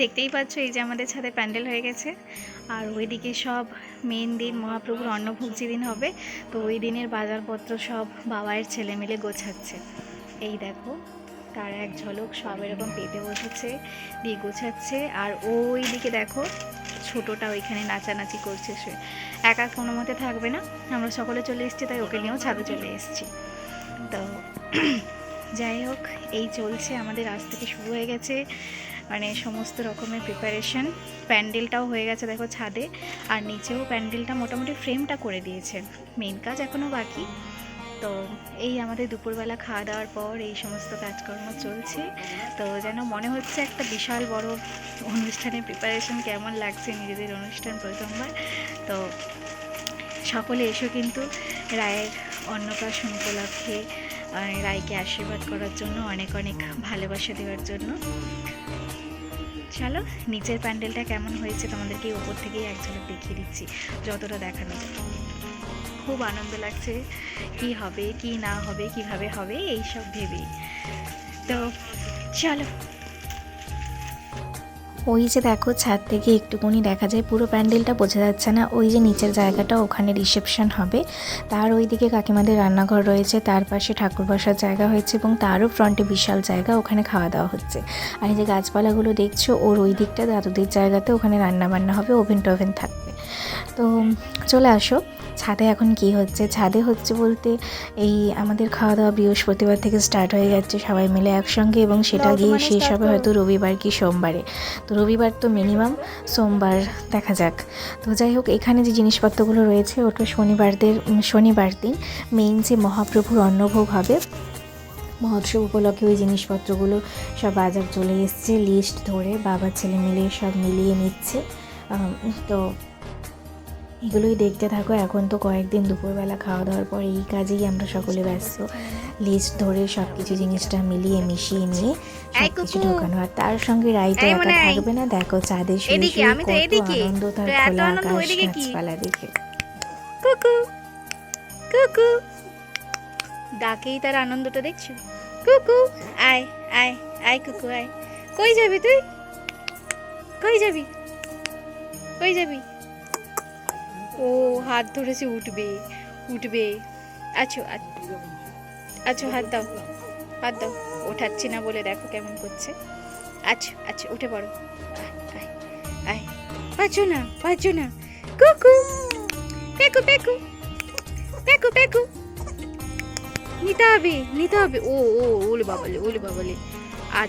দেখতেই পাচ্ছ এই যে আমাদের ছাদে প্যান্ডেল হয়ে গেছে। আর ওইদিকে সব মেন দিন মহাপ্রভুর অন্নভোগজি দিন হবে, তো ওই দিনের বাজারপত্র সব বাবায়ের ছেলে মিলে গোছাচ্ছে। এই দেখো, তার এক ঝলক সব এরকম পেতে বসেছে, দিয়ে গোছাচ্ছে। আর ওই দিকে দেখো, ছোটোটা ওইখানে নাচানাচি করছে সে। একা কোনো মতে থাকবে না, আমরা সকলে চলে এসেছি, তাই ওকে নিয়েও ছাদে চলে এসেছি। তো, যাই হোক, এই চলছে আমাদের, আজ থেকে শুরু হয়ে গেছে। মানে সমস্ত রকমের প্রিপারেশন প্যান্ডেলটাও হয়ে গেছে দেখো ছাদে। আর নিচেও প্যান্ডেলটা মোটামুটি ফ্রেমটা করে দিয়েছে। মেন কাজ এখনও বাকি। তো এই আমাদের দুপুরবেলা খাওয়া দাওয়ার পর এই সমস্ত কাজকর্ম চলছে। তো যেন মনে হচ্ছে একটা বিশাল বড় অনুষ্ঠানের প্রিপারেশন কেমন লাগছে নিজেদের অনুষ্ঠান প্রথমবার। তো সকলে এসো কিন্তু রায়ের অন্নপ্রাশন উপলক্ষে রায়কে আশীর্বাদ করার জন্য, অনেক অনেক ভালোবাসা দেওয়ার জন্য। চলো, নিচের প্যান্ডেলটা কেমন হয়েছে তোমাদেরকে ওপর থেকেই এক দেখিয়ে দিচ্ছি, যতটা দেখানো যায়। খুব আনন্দ লাগছে, কি হবে, কি না হবে, কীভাবে হবে এই সব ভেবেই। তো চলো ওই যে দেখো ছাদ থেকে একটুকুনি দেখা যায় পুরো প্যান্ডেলটা বোঝা যাচ্ছে না ওই যে নিচের জায়গাটা ওখানে রিসেপশন হবে। তার ওইদিকে কাকিমাদের রান্নাঘর রয়েছে তার পাশে ঠাকুর বসার জায়গা হয়েছে এবং তারও ফ্রন্টে বিশাল জায়গা ওখানে খাওয়া দাওয়া হচ্ছে। আর এই যে গাছপালাগুলো দেখছ ওর ওই দিকটা দাদুদের জায়গাতে ওখানে রান্না বান্না হবে ওভেন টোভেন থাকবে। তো চলে আসো ছাদে এখন কি হচ্ছে? ছাদে হচ্ছে বলতে এই আমাদের খাওয়া দাওয়া বৃহস্পতিবার থেকে স্টার্ট হয়ে যাচ্ছে সবাই মিলে একসঙ্গে এবং সেটা গিয়ে শেষ হবে হয়তো রবিবার কি সোমবারে। তো রবিবার তো মিনিমাম সোমবার দেখা যাক। তো যাই হোক, এখানে যে জিনিসপত্রগুলো রয়েছে, ওটা শনিবারদের শনিবার দিন মেইন যে মহাপ্রভুর অন্নভোগ হবে, মহোৎসব উপলক্ষে ওই জিনিসপত্রগুলো সব বাজার চলে এসছে লিস্ট ধরে বাবা, ছেলে মিলে সব মিলিয়ে নিচ্ছে। তো এগুলোই দেখতে থাকো। এখন তো কয়েকদিন দুপুরবেলা খাওয়া দাওয়ার পর এই কাজেই আমরা সকলে ব্যস্ত। লিস্ট ধরে সব কিছু জিনিসটা মিলিয়ে মিশিয়ে নিয়ে সব কিছু ঢোকানো। আর তার সঙ্গে রাইতে একা থাকবে না। দেখো চাঁদে শুয়ে আমি কত আনন্দ তার খোলা আকাশ গাছপালা দেখে। কুকু কুকু। ডাকেই তার আনন্দটা দেখছ? কুকু আয় আয় আয় কুকু আয়। কই যাবি তুই? কই যাবি? কই যাবি? ও হাত ধরেছে উঠবে উঠবে। আছো আ- আছো হাত দাও হাত দাও। ওঠাচ্ছি না বলে দেখো কেমন করছে। আচ্ছা আচ্ছা উঠে পড়ো। আয়, আয়। পাচ্ছ না পাচ্ছ না। কুকু পেকু পেকু পেকু পেকু। নিতে হবে নিতে হবে। ও ও ওলে বাবালে ওলে বাবালে। আর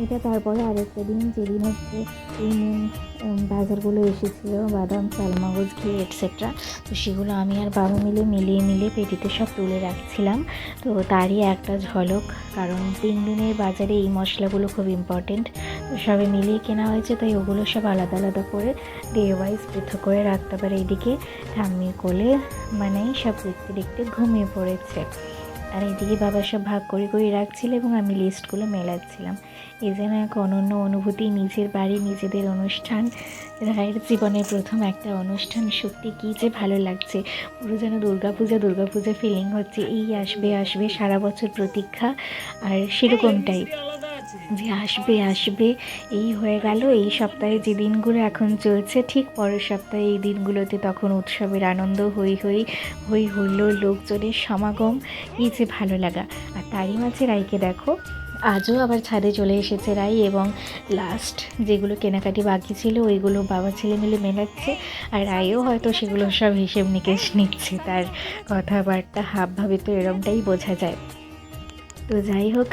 এটা তারপরে আরেকটা দিন যেদিন হচ্ছে এই মেন বাজারগুলো এসেছিল, বাদাম, চালমগজ, ঘি এটসেট্রা তো সেগুলো আমি আর বাবা মিলে মিলিয়ে মিলিয়ে পেটিতে সব তুলে রাখছিলাম। তো তারই একটা ঝলক, কারণ তিন দিনের বাজারে এই মশলাগুলো খুব ইম্পর্টেন্ট তো সবে মিলিয়ে কেনা হয়েছে, তাই ওগুলো সব আলাদা আলাদা করে ডে ওয়াইজ পৃথক করে রাখতে পারে এইদিকে ঠাম্মির কোলে মানে সব দেখতে দেখতে ঘুমিয়ে পড়েছে। আর এদিকে বাবা সব ভাগ করে করে রাখছিল এবং আমি লিস্টগুলো মেলাচ্ছিলাম। এ যেন এক অনন্য অনুভূতি, নিজের বাড়ি, নিজেদের অনুষ্ঠান, রায়ের জীবনের প্রথম একটা অনুষ্ঠান। সত্যি কী যে ভালো লাগছে। পুরো যেন দুর্গাপূজা দুর্গাপূজা ফিলিং হচ্ছে। এই আসবে আসবে সারা বছর প্রতীক্ষা, আর সেরকমটাই। যে আসবে আসবে, এই হয়ে গেল, এই সপ্তাহে যে দিনগুলো এখন চলছে, ঠিক পরের সপ্তাহে এই দিনগুলোতে তখন উৎসবের আনন্দ হই হই হই হুল্লোড় লোকজনের সমাগম। এই যে ভালো লাগা। আর তারই মাঝে রাইকে দেখো, আজও আবার ছাদে চলে এসেছে রাই এবং লাস্ট যেগুলো কেনাকাটি বাকি ছিল, ওইগুলো বাবা ছেলে মিলে মেলাচ্ছে আর রাইও হয়তো সেগুলো সব হিসেব নিকেশ নিচ্ছে। তার কথাবার্তা হাবভাবে তো এরমটাই বোঝা যায়। তো যাই হোক,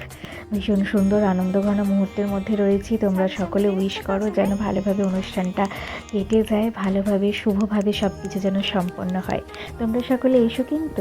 ভীষণ সুন্দর, আনন্দঘন মুহূর্তের মধ্যে রয়েছি। তোমরা সকলে উইশ করো যেন ভালোভাবে অনুষ্ঠানটা কেটে যায়, ভালোভাবে, শুভভাবে সব কিছু যেন সম্পন্ন হয়। তোমরা সকলে এসো কিন্তু।